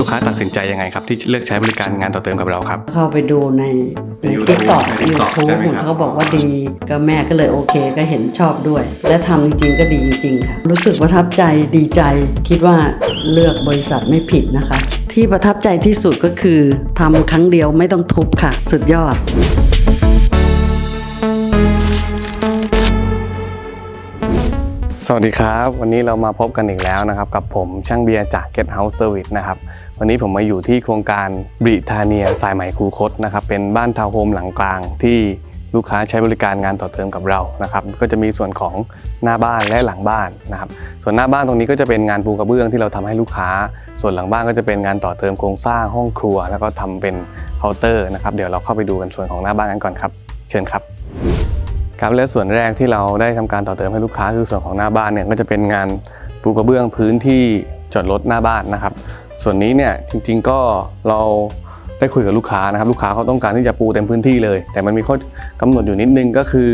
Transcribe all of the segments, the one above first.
ลูกค้าตัดสินใจยังไงครับ ที่เลือกใช้บริการงานต่อเติมกับเราครับ เข้าไปดูในในในติ๊ก YouTube ต็อกในยู TikTok ทูบใช่ไหมครับ เขาบอกว่าดี ก็แม่ก็เลยโอเคก็เห็นชอบด้วย และทำจริงๆก็ดีจริงๆค่ะ รู้สึกประทับใจดีใจ คิดว่าเลือกบริษัทไม่ผิดนะคะ ที่ประทับใจที่สุดก็คือทำครั้งเดียวไม่ต้องทุบค่ะ สุดยอด สวัสดีครับ วันนี้เรามาพบกันอีกแล้วนะครับกับผมช่างเบียร์จาก Get House Service นะครับ วันนี้ผมมาอยู่ที่โครงการบริทาเนียสายไหมคูคตนะครับเป็นบ้านทาวน์โฮมหลังกลางที่ลูกค้าใช้บริการงานต่อเติมกับเรานะครับก็จะมีส่วนของหน้าบ้านและหลังบ้านนะครับส่วนหน้าบ้านตรงนี้ก็จะเป็นงานปูกระเบื้องที่เราทำให้ลูกค้า ส่วนหลังบ้านก็จะเป็นงานต่อเติมโครงสร้างห้องครัว แล้วก็ทำเป็นเคาน์เตอร์นะครับเดี๋ยวเราเข้าไปดูกันส่วนของหน้าบ้านกันก่อนครับ เชิญครับ ครับและส่วนแรกที่เราได้ทำการต่อเติมให้ลูกค้าคือส่วนของหน้าบ้านเนี่ยก็จะเป็นงานปูกระเบื้องพื้นที่จอดรถหน้าบ้านนะครับ ส่วนนี้เนี่ยจริง ๆก็เราได้คุยกับลูกค้านะครับ ลูกค้าเขาต้องการที่จะปูเต็มพื้นที่เลย แต่มันมีข้อกำหนดอยู่นิดนึงก็คือ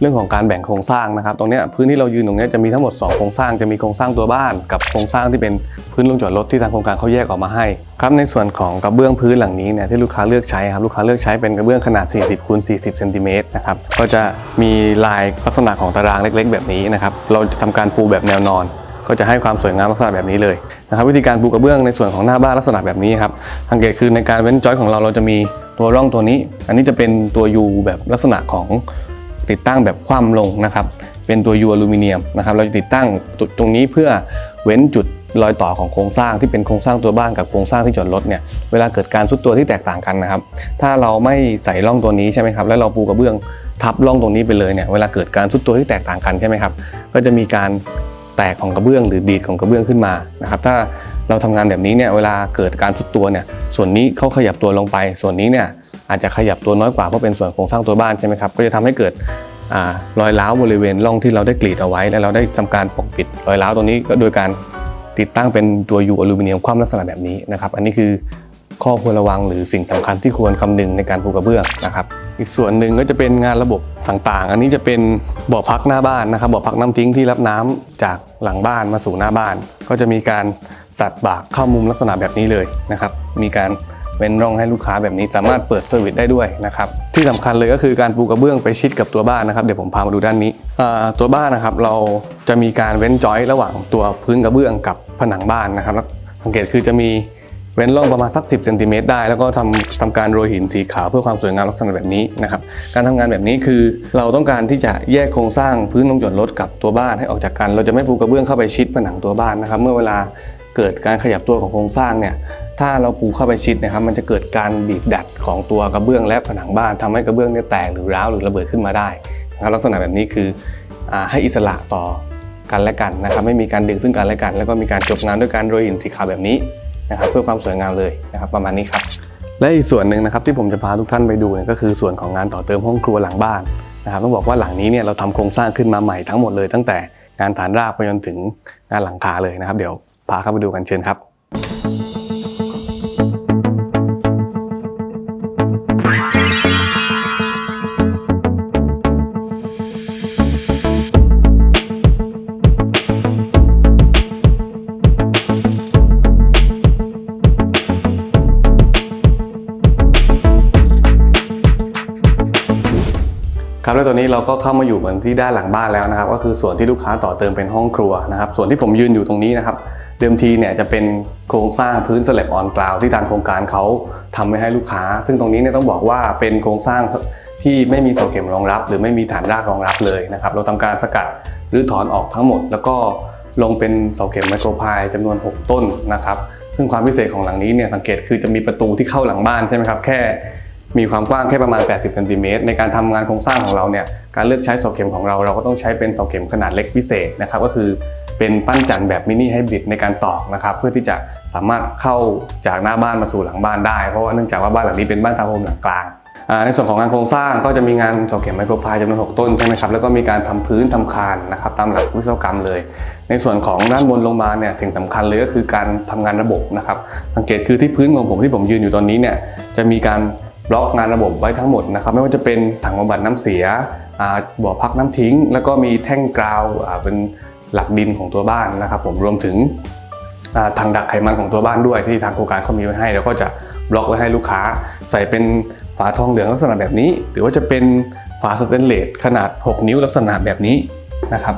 เรื่องของการแบ่งโครงสร้างนะครับ ตรงนี้พื้นที่เรายืนตรงนี้จะมีทั้งหมด 2 โครงสร้างจะมีโครงสร้างตัวบ้าน กับโครงสร้างที่เป็นพื้นลงจอดรถที่ทางโครงการเขาแยกออกมาให้ครับในส่วนของกระเบื้องพื้นหลังนี้เนี่ยที่ลูกค้าเลือกใช้ครับลูกค้าเลือกใช้เป็นกระเบื้องขนาด 40คูณ40เซนติเมตรนะครับก็จะมีลายลักษณะของตารางเล็ก ๆ แบบนี้นะครับเราจะทำการปูแบบแนวนอน ก็จะให้ความสวยงามลักษณะแบบนี้เลยนะครับวิธีการปูกระเบื้องในส่วนของหน้าบ้านลักษณะแบบนี้ครับสังเกตคือในการเว้นจอยของเราเราจะมีตัวร่องตัวนี้ อันนี้จะเป็นตัว U แบบลักษณะของ ติดตั้งแบบคว่ำลงนะครับ เป็นตัว U อลูมิเนียมนะครับ เราจะติดตั้งตรงนี้เพื่อเว้นจุดรอยต่อของโครงสร้างที่เป็นโครงสร้างตัวบ้านกับโครงสร้างที่จอดรถเนี่ยเวลาเกิดการซุดตัวที่แตกต่างกันนะครับ ถ้าเราไม่ใส่ร่องตัวนี้ใช่ไหมครับ แล้วเราปูกระเบื้องทับร่องตรงนี้ไปเลยเนี่ยเวลาเกิดการซุดตัวที่แตกต่างกันใช่ไหมครับ ก็จะมีการแตกของกระเบื้องหรือดีดของกระเบื้องขึ้นมานะครับถ้าเราทำงานแบบนี้เนี่ยเวลาเกิดการสุดตัวเนี่ยส่วนนี้เขาขยับตัวลงไป ส่วนนี้เนี่ย อาจจะขยับตัวน้อยกว่าเพราะเป็นส่วนโครงสร้างตัวบ้านใช่ไหมครับก็จะทำให้เกิดอรอยร้าวบริเวณร่องที่เราได้กรีดเอาไว้ แล้วเราได้ทำการปกปิดรอยร้าวตรงนี้ก็โดยการติดตั้งเป็นตัวยูอลูมิเนียมคว่ำลักษณะแบบนี้นะครับอันนี้คือข้อควรระวังหรือสิ่งสำคัญที่ควรคำนึงในการปูกระเบื้องนะครับ อีกส่วนหนึ่งก็จะเป็นงานระบบต่างๆ อันนี้จะเป็นบ่อพักหน้าบ้านนะครับบ่อพักน้ำทิ้งที่รับน้ำจากหลังบ้านมาสู่หน้าบ้าน ก็จะมีการตัดบากเข้ามุมลักษณะแบบนี้เลยนะครับ มีการ เว้นร่องให้ลูกค้าแบบนี้สามารถเปิดเซอร์วิสได้ด้วยนะครับที่สำคัญเลยก็คือการปูกระเบื้องไปชิดกับตัวบ้านนะครับเดี๋ยวผมพามาดูด้านนี้ตัวบ้านนะครับเราจะมีการเว้นจอยระหว่างตัวพื้นกระเบื้องกับผนังบ้านนะครับสังเกตคือจะมีเว้นร่องประมาณสัก 10เซนติเมตรได้ แล้วก็ทำทำการโรยหินสีขาวเพื่อความสวยงามลักษณะแบบนี้นะครับการทำงานแบบนี้คือเราต้องการที่จะแยกโครงสร้างพื้นลงจอดรถกับตัวบ้านให้ออกจากกัน เราจะไม่ปูกระเบื้องเข้าไปชิดผนังตัวบ้านนะครับเมื่อเวลาเกิดการขยับตัวของโครงสร้างเนี่ย ถ้าเราปูเข้าไปชิดนะครับมันจะเกิดการบีบดัดของตัวกระเบื้องและผนังบ้านทำให้กระเบื้องเนี่ยแตกหรือร้าวหรือระเบิดขึ้นมาได้นะครับลักษณะแบบนี้คืออให้อิสระต่อกันและกันนะครับไม่มีการดึงซึ่งกันและกัน แล้วก็มีการจบงานด้วยการโรยหินสีขาวแบบนี้นะครับเพื่อความสวยงามเลยนะครับประมาณนี้ครับและอีกส่วนหนึ่งนะครับที่ผมจะพาทุกท่านไปดูเนี่ยก็คือส่วนของงานต่อเติมห้องครัวหลังบ้านนะครับต้องบอกว่าหลังนี้เนี่ยเราทำโครงสร้างขึ้นมาใหม่ทั้งหมดเลย ตั้งแต่งานฐานรากไปจนถึงงานหลังคาเลยนะครับ เดี๋ยวพาเข้าไปดูกันเชิญครับ เราก็เข้ามาอยู่กันที่ด้านหลังบ้านแล้วนะครับ ก็คือส่วนที่ลูกค้าต่อเติมเป็นห้องครัวนะครับ ส่วนที่ผมยืนอยู่ตรงนี้นะครับ เดิมทีเนี่ยจะเป็นโครงสร้างพื้นสลับออนกราวที่ทางโครงการเขาทำไว้ให้ลูกค้า ซึ่งตรงนี้เนี่ยต้องบอกว่าเป็นโครงสร้างที่ไม่มีเสาเข็มรองรับ หรือไม่มีฐานรากรองรับเลยนะครับ เราทำการสกัดหรือถอนออกทั้งหมด แล้วก็ลงเป็นเสาเข็มไมโครพายจำนวน 6 ต้นนะครับ ซึ่งความพิเศษของหลังนี้เนี่ยสังเกตคือจะมีประตูที่เข้าหลังบ้านใช่ไหมครับแค่ มีความกว้างแค่ประมาณ 80เซนติเมตรในการทำงานโครงสร้างของเราเนี่ยการเลือกใช้เสาเข็มของเรา เราก็ต้องใช้เป็นเสาเข็มขนาดเล็กพิเศษนะครับก็คือเป็นปั้นจันทร์แบบมินิไฮบริดในการตอกนะครับเพื่อที่จะสามารถเข้าจากหน้าบ้านมาสู่หลังบ้านได้เพราะว่าเนื่องจากว่าบ้านหลังนี้เป็นบ้านทาวน์โฮมหลังกลางในส่วนของงานโครงสร้างก็จะมีงานเสาเข็มไมโครพายจำนวน 6 ต้นใช่ไหมครับแล้วก็มีการทำพื้นทำคานนะครับตามหลักวิศวกรรมเลย ในส่วนของด้านบนลงมาเนี่ยสิ่งสำคัญเลยก็คือการทำงานระบบนะครับสังเกตคือที่พื้นของผมที่ผมยืนอยู่ตอนนี้เนี่ยจะมีการ บล็อกงานระบบไว้ทั้งหมดนะครับไม่ว่าจะเป็นถังบำบัดน้ำเสียบ่อพักน้ำทิ้ง แล้วก็มีแท่งกราวเป็นหลักดินของตัวบ้านนะครับผมรวมถึงอ่าทางดักไขมันของตัวบ้านด้วยที่ทางโครงการเขามีไว้ให้แล้วก็จะบล็อกไว้ให้ลูกค้า ใส่เป็นฝาทองเหลืองลักษณะแบบนี้ หรือว่าจะเป็นฝาสแตนเลสขนาด 6 นิ้วลักษณะแบบนี้นะครับ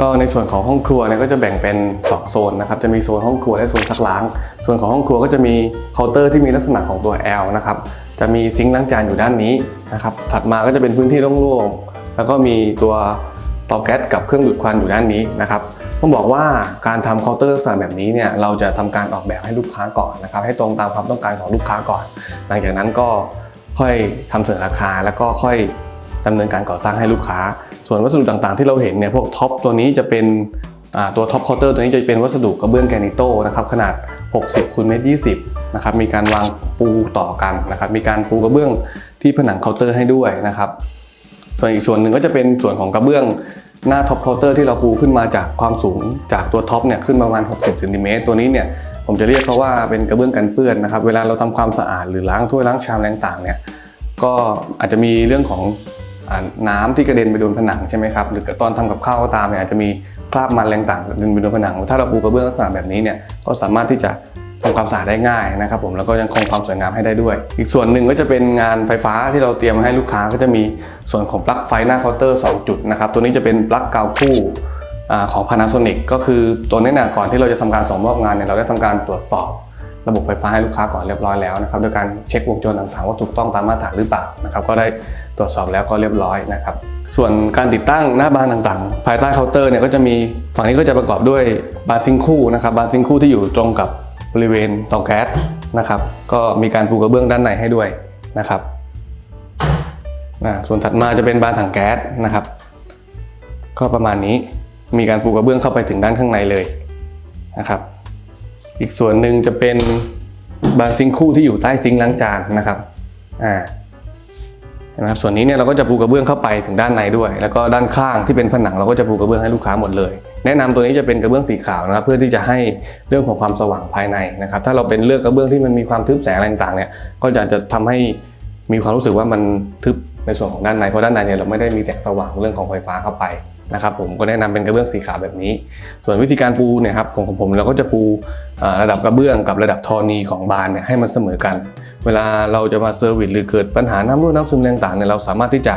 ก็ในส่วนของห้องครัวเนี่ยก็จะแบ่งเป็น 2 โซนนะครับจะมีโซนห้องครัวและโซนซักล้าง ส่วนของห้องครัวก็จะมีเคาน์เตอร์ที่มีลักษณะของตัว L นะครับจะมีซิงค์ล้างจานอยู่ด้านนี้นะครับถัดมาก็จะเป็นพื้นที่โล่งๆแล้วก็มีตัวเตาแก๊สกับเครื่องดูดควันอยู่ด้านนี้นะครับต้องบอกว่าการทำเคาน์เตอร์ลักษณะแบบนี้เนี่ยเราจะทำการออกแบบให้ลูกค้าก่อนนะครับให้ตรงตามความต้องการของลูกค้าก่อน หลังจากนั้นก็ค่อยทำเสนอราคาแล้วก็ค่อย ดำเนินการก่อสร้างให้ลูกค้า ส่วนวัสดุต่างๆ ที่เราเห็นเนี่ยพวกท็อปตัวนี้จะเป็นตัวท็อปเคาน์เตอร์ตัวนี้จะเป็นวัสดุกระเบื้องแกนิโตนะครับขนาด 60คูณเมตร20นะครับมีการวางปูต่อกันนะครับมีการปูกระเบื้องที่ผนังเคาน์เตอร์ให้ด้วยนะครับส่วนอีกส่วนหนึ่งก็จะเป็นส่วนของกระเบื้องหน้าท็อปเคาน์เตอร์ที่เราปูขึ้นมาจากความสูงจากตัวท็อปเนี่ยขึ้นประมาณ 60เซนติเมตรตัวนี้เนี่ยผมจะเรียกเขาว่าเป็นกระเบื้องกันเปื้อนนะครับเวลาเราทำความสะอาดหรือล้างถ้วยล้างชามอะไรต่างเนี่ยก็อาจจะมีเรื่องของ น้ำที่กระเด็นไปโดนผนังใช่ไหมครับหรือตอนทำกับข้าวก็ตามเนี่ยอาจจะมีคราบมันแรงต่างกระเด็นไปโดนผนัง ถ้าเราปูกระเบื้องลักษณะแบบนี้เนี่ยก็สามารถที่จะทำความสะอาดได้ง่ายนะครับผมแล้วก็ยังคงความสวยงามให้ได้ด้วย อีกส่วนหนึ่งก็จะเป็นงานไฟฟ้าที่เราเตรียมให้ลูกค้าก็จะมีส่วนของปลั๊กไฟหน้าเคาน์เตอร์ 2 จุดนะครับตัวนี้จะเป็นปลั๊กกาวคู่ของ Panasonic ก็คือตัวนี้เนี่ยก่อนที่เราจะทำการส่งมอบงานเนี่ยเราได้ทำการตรวจสอบระบบไฟฟ้าให้ลูกค้าก่อนเรียบร้อยแล้วนะครับโดยการเช็ควงจรต่างๆว่าถูกต้องตามมาตรฐานหรือเปล่านะครับก็ได้ ตรวจสอบแล้วก็เรียบร้อยนะครับ ส่วนการติดตั้งหน้าบานต่างๆ ภายใต้เคาน์เตอร์เนี่ยก็จะมีฝั่งนี้ก็จะประกอบด้วยบานซิงคู่นะครับบานซิงคู่ที่อยู่ตรงกับบริเวณเตาแก๊สนะครับ ก็มีการปูกระเบื้องด้านในให้ด้วยนะครับอ่าส่วนถัดมาจะเป็นบานถังแก๊สนะครับ ก็ประมาณนี้มีการปูกระเบื้องเข้าไปถึงด้านข้างในเลยนะครับ อีกส่วนหนึ่งจะเป็นบานซิงคู่ที่อยู่ใต้ซิงล้างจานนะครับอ่า นะครับส่วนนี้เนี่ยเราก็จะปูกระเบื้องเข้าไปถึงด้านในด้วย แล้วก็ด้านข้างที่เป็นผนังเราก็จะปูกระเบื้องให้ลูกค้าหมดเลย แนะนำตัวนี้จะเป็นกระเบื้องสีขาวนะครับเพื่อที่จะให้เรื่องของความสว่างภายในนะครับถ้าเราเป็นเลือกกระเบื้องที่มันมีความทึบแสงอะไรต่างๆเนี่ยก็จะจะทำให้มีความรู้สึกว่ามันทึบในส่วนของด้านในเพราะด้านในเนี่ยเราไม่ได้มีแสงสว่างเรื่องของไฟฟ้าเข้าไป นะครับผมก็แนะนำเป็นกระเบื้องสีขาวแบบนี้ ส่วนวิธีการปูเนี่ยครับของของผมเราก็จะปูระดับกระเบื้องกับระดับทอนีของบานเนี่ยให้มันเสมอกัน เวลาเราจะมาเซอร์วิสหรือเกิดปัญหาน้ำรั่วน้ำซึมแรงต่างเนี่ยเราสามารถที่จะ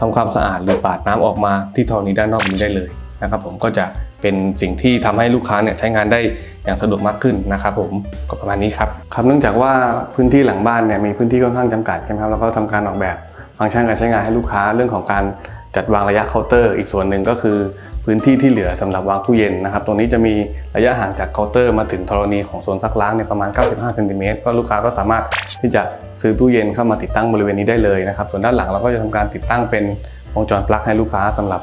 ทำความสะอาดหรือปาดน้ำออกมาที่ทอนีด้านนอกนี้ได้เลยนะครับผมก็จะเป็นสิ่งที่ทำให้ลูกค้าเนี่ยใช้งานได้อย่างสะดวกมากขึ้นนะครับผมก็ประมาณนี้ครับครับเนื่องจากว่าพื้นที่หลังบ้านเนี่ยมีพื้นที่ค่อนข้างจำกัดใช่ไหมครับเราก็ทำการออกแบบฟังก์ชันการใช้งานให้ลูกค้าเรื่องของการ จัดวางระยะเคาน์เตอร์ อีกส่วนหนึ่งก็คือพื้นที่ที่เหลือสำหรับวางตู้เย็นนะครับ ตรงนี้จะมีระยะห่างจากเคาน์เตอร์มาถึงธรณีของโซนซักล้างเนี่ยประมาณ 95เซนติเมตรก็ลูกค้าก็สามารถที่จะซื้อตู้เย็นเข้ามาติดตั้งบริเวณนี้ได้เลยนะครับ ส่วนด้านหลังเราก็จะทำการติดตั้งเป็นวงจรปลั๊กให้ลูกค้าสำหรับ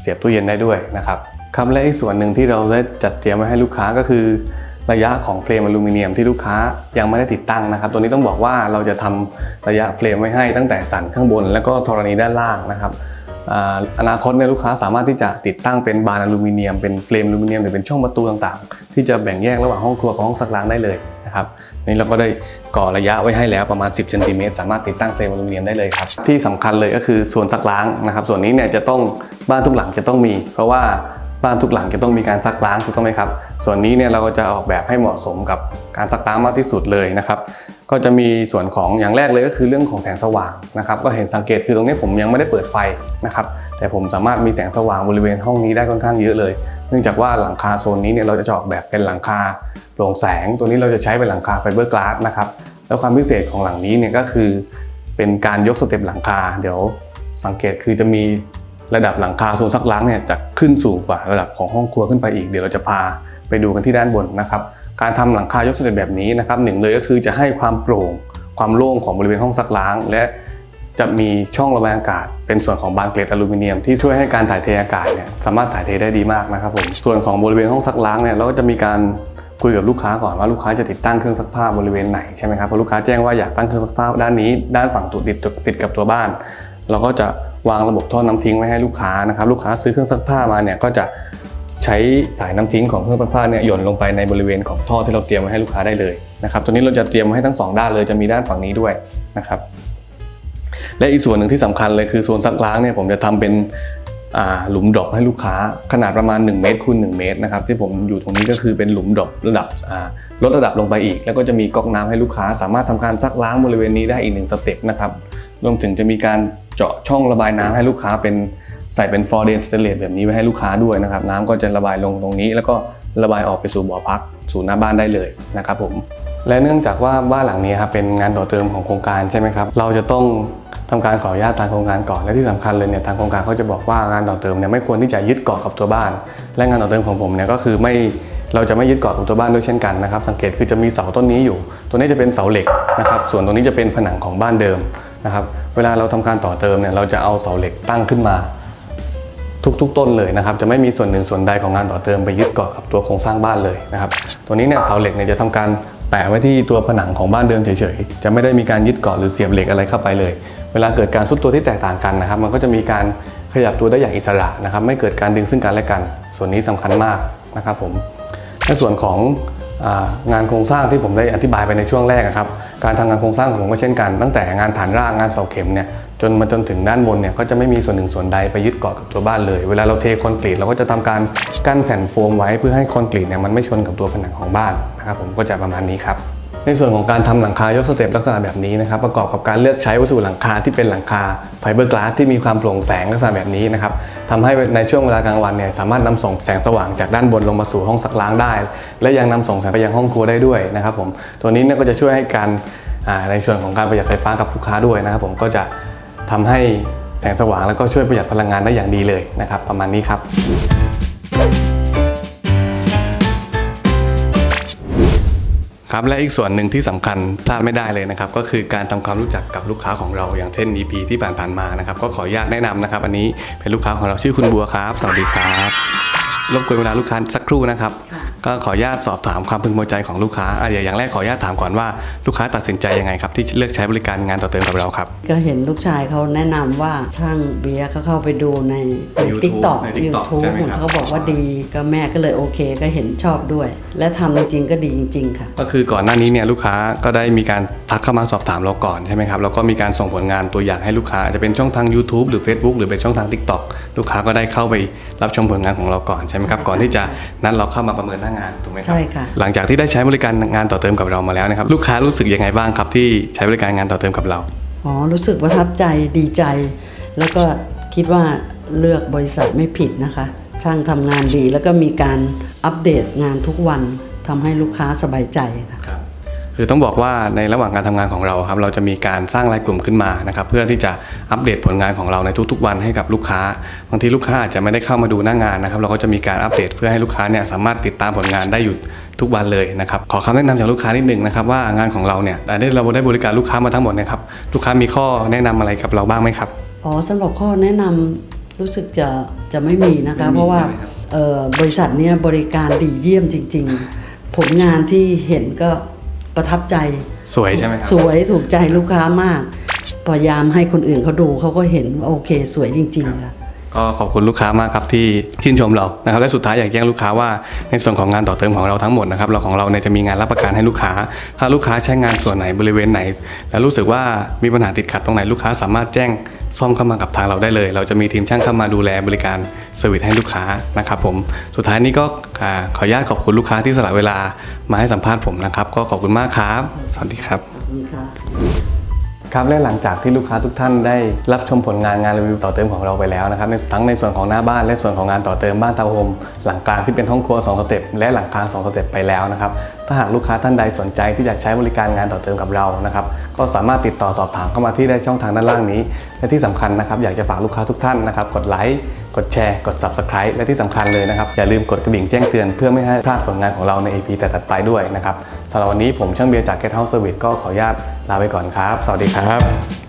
เสียบตู้เย็นได้ด้วยนะครับครับและอีกส่วนหนึ่งที่เราได้จัดเตรียมไว้ให้ลูกค้าก็คือ ระยะของเฟรมอลูมิเนียมที่ลูกค้ายังไม่ได้ติดตั้งนะครับ ตัวนี้ต้องบอกว่าเราจะทำระยะเฟรมไว้ให้ตั้งแต่สันข้างบน แล้วก็ธรณีด้านล่างนะครับ อนาคตเนี่ยลูกค้าสามารถที่จะติดตั้งเป็นบานอลูมิเนียมเป็นเฟรมอลูมิเนียมหรือเป็นช่องประตูต่างๆ ที่จะแบ่งแยกระหว่างห้องครัวกับห้องซักล้างได้เลยนะครับนี่เราก็ได้ก่อระยะไว้ให้แล้วประมาณ 10เซนติเมตรสามารถติดตั้งเฟรมอลูมิเนียมได้เลยครับที่สำคัญเลยก็คือส่วนซักล้างนะครับ ส่วนนี้เนี่ยจะต้องบ้านทุกหลังจะต้องมี เพราะว่าบ้านทุกหลังจะต้องมีการซักล้างถูกต้องไหมครับ ส่วนนี้เนี่ยเราก็จะออกแบบให้เหมาะสมกับ การซักล้างมากที่สุดเลยนะครับ ก็จะมีส่วนของอย่างแรกเลยก็คือเรื่องของแสงสว่างนะครับ ก็เห็นสังเกตคือตรงนี้ผมยังไม่ได้เปิดไฟนะครับ แต่ผมสามารถมีแสงสว่างบริเวณห้องนี้ได้ค่อนข้างเยอะเลย เนื่องจากว่าหลังคาโซนนี้เนี่ยเราจะออกแบบเป็นหลังคาโปร่งแสง ตัวนี้เราจะใช้เป็นหลังคาไฟเบอร์กลาสนะครับ แล้วความพิเศษของหลังนี้เนี่ยก็คือ เป็นการยกสเต็ปหลังคา เดี๋ยวสังเกตคือจะมีระดับหลังคาโซนซักล้างเนี่ยจะขึ้นสูงกว่าระดับของห้องครัวขึ้นไปอีก เดี๋ยวเราจะพาไปดูกันที่ด้านบนนะครับ การทำหลังคายกสเต็ปแบบนี้นะครับหนึ่งเลยก็คือจะให้ความโปร่งความโล่งของบริเวณห้องซักล้าง และจะมีช่องระบายอากาศ เป็นส่วนของบานเกล็ดอลูมิเนียมที่ช่วยให้การถ่ายเทอากาศเนี่ยสามารถถ่ายเทได้ดีมากนะครับผมส่วนของบริเวณห้องซักล้างเนี่ยเราก็จะมีการคุยกับลูกค้าก่อนว่าลูกค้าจะติดตั้งเครื่องซักผ้าบริเวณไหนใช่ไหมครับพอลูกค้าแจ้งว่าอยากตั้งเครื่องซักผ้าด้านนี้ ด้านฝั่งตุติดติดกับตัวบ้าน เราก็จะวางระบบท่อน้ำทิ้งไว้ให้ลูกค้านะครับลูกค้าซื้อเครื่องซักผ้ามาเนี่ยก็จะ ใช้สายน้ำทิ้งของเครื่องซักผ้าเนี่ยหย่นลงไปในบริเวณของท่อที่เราเตรียมไว้ให้ลูกค้าได้เลยนะครับตัวนี้เราจะเตรียมไว้ให้ทั้งสองด้านเลยจะมีด้านฝั่งนี้ด้วยนะครับและอีกส่วนหนึ่งที่สำคัญเลยคือโซนซักล้างเนี่ยผมจะทำเป็นหลุมดรอปให้ลูกค้าขนาดประมาณ 1 เมตรคูณ1เมตรนะครับที่ผมอยู่ตรงนี้ก็คือเป็นหลุมดรอประดับลดระดับลงไปอีก แล้วก็จะมีก๊อกน้ำให้ลูกค้า สามารถทำการซักล้างบริเวณนี้ได้อีกหนึ่งสเต็ปนะครับรวมถึงจะมีการเจาะช่องระบายน้ำให้ลูกค้าเป็น ใส่เป็นฟอร์เดนสเตเลตแบบนี้ไว้ให้ลูกค้าด้วยนะครับน้ำก็จะระบายลงตรงนี้ แล้วก็ระบายออกไปสู่บ่อพัก สู่หน้าบ้านได้เลยนะครับผมและเนื่องจากว่าบ้านหลังนี้ครับเป็นงานต่อเติมของโครงการใช่ไหมครับเราจะต้องทำการขออนุญาตทางโครงการก่อนและที่สำคัญเลยเนี่ยทางโครงการเขาจะบอกว่างานต่อเติมเนี่ยไม่ควรที่จะยึดเกาะกับตัวบ้าน และงานต่อเติมของผมเนี่ยก็คือไม่เราจะไม่ยึดเกาะกับตัวบ้านด้วยเช่นกันนะครับสังเกตคือจะมีเสาต้นนี้อยู่ ตัวนี้จะเป็นเสาเหล็กนะครับส่วนตรงนี้จะเป็นผนังของบ้านเดิมนะครับเวลาเราทำการต่อเติมเนี่ยเราจะเอาเสาเหล็กตั้งขึ้นมา ทุกๆ ต้นเลยนะครับจะไม่มีส่วนหนึ่งส่วนใดของงานต่อเติมไปยึดเกาะกับตัวโครงสร้างบ้านเลยนะครับตัวนี้เนี่ยเสาเหล็กเนี่ยจะทำการแปะไว้ที่ตัวผนังของบ้านเดิมเฉยๆ จะไม่ได้มีการยึดเกาะหรือเสียบเหล็กอะไรเข้าไปเลย เวลาเกิดการซุดตัวที่แตกต่างกันนะครับ มันก็จะมีการขยับตัวได้อย่างอิสระนะครับ ไม่เกิดการดึงซึ่งกันและกัน ส่วนนี้สำคัญมากนะครับผม ในส่วนของงานโครงสร้างที่ผมได้อธิบายไปในช่วงแรกอะครับ การทำงานโครงสร้างของผมก็เช่นกัน ตั้งแต่งานฐานรากงานเสาเข็มเนี่ย จนมาจนถึงด้านบนเนี่ยก็จะไม่มีส่วนหนึ่งส่วนใดไปยึดเกาะกับตัวบ้านเลย เวลาเราเทคอนกรีตเราก็จะทำการกั้นแผ่นโฟมไว้เพื่อให้คอนกรีตเนี่ยมันไม่ชนกับตัวผนังของบ้านนะครับผมก็จะประมาณนี้ครับในส่วนของการทำหลังคายกสเต็ปลักษณะแบบนี้นะครับประกอบกับการเลือกใช้วัสดุหลังคาที่เป็นหลังคาไฟเบอร์กลาสที่มีความโปร่งแสงลักษณะแบบนี้นะครับทำให้ในช่วงเวลากลางวันเนี่ยสามารถนำส่งแสงสว่างจากด้านบนลงมาสู่ห้องซักล้างได้ และยังนำส่งแสงไปยังห้องครัวได้ด้วยนะครับผมตัวนี้เนี่ยก็จะช่วยให้การในส่วนของการประหยัดไฟฟ้ากับลูกค้าด้วยนะครับผมก็จะ ทำให้แสงสว่างแล้วก็ช่วยประหยัดพลังงานได้อย่างดีเลยนะครับ ประมาณนี้ครับ ครับและอีกส่วนหนึ่งที่สำคัญพลาดไม่ได้เลยนะครับ ก็คือการทำความรู้จักกับลูกค้าของเราอย่างเช่น EP ที่ผ่านๆมานะครับ ก็ขออนุญาตแนะนำนะครับ อันนี้เป็นลูกค้าของเราชื่อคุณบัวครับ สวัสดีครับ รบกวนเวลาลูกค้าสักครู่นะครับ ก็ขออนุญาตสอบถามความพึงพอใจของลูกค้าอะอย่างแรกขออนุญาตถามก่อนว่าลูกค้าตัดสินใจยังไงครับ ที่เลือกใช้บริการงานต่อเติมกับเราครับ ก็เห็นลูกชายเขาแนะนำว่าช่างเบียร์เขาเข้าไปดูในใน YouTube ทิกตอกในยู TikTok ทูบใช่ไหมครับ เขาบอกว่าดีก็แม่ก็เลยโอเคก็เห็นชอบด้วย และทำจริงๆก็ดีจริง ๆ ค่ะ ก็คือก่อนหน้านี้เนี่ยลูกค้าก็ได้มีการทักเข้ามาสอบถามเราก่อนใช่ไหมครับแล้วก็มีการส่งผลงานตัวอย่างให้ลูกค้าอาจจะเป็นช่องทาง YouTube หรือ Facebook หรือเป็นช่องทาง TikTok ลูกค้าก็ได้เข้าไปรับชมผลงานของเราก่อนใช่ไหมครับก่อนที่จะนัดเราเข้ามาประเมินหน้างานถูกไหมครัใช่ค่ะ หลังจากที่ได้ใช้บริการงานต่อเติมกับเรามาแล้วนะครับลูกค้ารู้สึกยังไงบ้างครับที่ใช้บริการงานต่อเติมกับเราอ๋อรู้สึกประทับใจดีใจ แล้วก็คิดว่าเลือกบริษัทไม่ผิดนะคะ ช่างทำงานดีแล้วก็มีการอัปเดตงานทุกวันทำให้ลูกค้าสบายใจค่ะ ครับคือต้องบอกว่าในระหว่างการทำงานของเราครับเราจะมีการสร้างรายกลุ่มขึ้นมานะครับเพื่อที่จะอัปเดตผลงานของเราในทุกๆ วันให้กับลูกค้า บางทีลูกค้าอาจจะไม่ได้เข้ามาดูหน้างานนะครับเราก็จะมีการอัปเดตเพื่อให้ลูกค้าเนี่ยสามารถติดตามผลงานได้อยู่ทุกวันเลยนะครับขอคำแนะนำจากลูกค้านิดนึงนะครับว่างานของเราเนี่ยได้เราได้บริการลูกค้ามาทั้งหมดเนะครับลูกค้ามีข้อแนะนำอะไรกับเราบ้างไหมครับอ๋อสำหรับข้อแนะนำรู้สึกจะจะไม่มีนะคะไม่มีเพราะว่าใช่ไหมครับเอ่อบริษัทเนี้ยบริการดีเยี่ยมจริง ๆ ผลงานที่เห็นก็ ประทับใจ สวยใช่ไหมครับ สวยถูกใจลูกค้ามาก พยายามให้คนอื่นเขาดูเขาก็เห็นว่าโอเค สวยจริงๆค่ะก็ขอบคุณลูกค้ามากครับที่ชื่นชมเรานะครับและสุดท้ายอยากแจ้งลูกค้าว่าในส่วนของงานต่อเติมของเราทั้งหมดนะครับเราของเราเนี่ยจะมีงานรับประกันให้ลูกค้า ถ้าลูกค้าใช้งานส่วนไหนบริเวณไหน แล้วรู้สึกว่ามีปัญหาติดขัดตรงไหนลูกค้าสามารถแจ้ง ซ่อมเข้ามากับทางเราได้เลย เราจะมีทีมช่างเข้ามาดูแลบริการเซอร์วิสให้ลูกค้านะครับผมสุดท้ายนี้ก็ขออนุญาตขอบคุณลูกค้าที่สละเวลามาให้สัมภาษณ์ผมนะครับ ก็ขอบคุณมากครับ สวัสดีครับขอบคุณค่ะครับและหลังจากที่ลูกค้าทุกท่านได้รับชมผลงานงานรีวิวต่อเติมของเราไปแล้วนะครับในทั้งในส่วนของหน้าบ้านและส่วนของงานต่อเติมบ้านทาวน์โฮมหลังกลางที่เป็นห้องครัว2สเต็ปและหลังคา2สเต็ปไปแล้วนะครับ ถ้าหากลูกค้าท่านใดสนใจที่อยากใช้บริการงานต่อเติมกับเรานะครับก็สามารถติดต่อสอบถามเข้ามาที่ได้ช่องทางด้านล่างนี้ และที่สำคัญนะครับอยากจะฝากลูกค้าทุกท่านนะครับกดไลค์กดแชร์ กด subscribe และที่สำคัญเลยนะครับ อย่าลืมกดกระดิ่งแจ้งเตือนเพื่อไม่ให้พลาดผลงานของเราใน EP แต่ถัดไปด้วยนะครับสำหรับวันนี้ผมช่างเบียร์จาก Get House Service ก็ขออนุญาตลาไปก่อนครับ สวัสดีครับ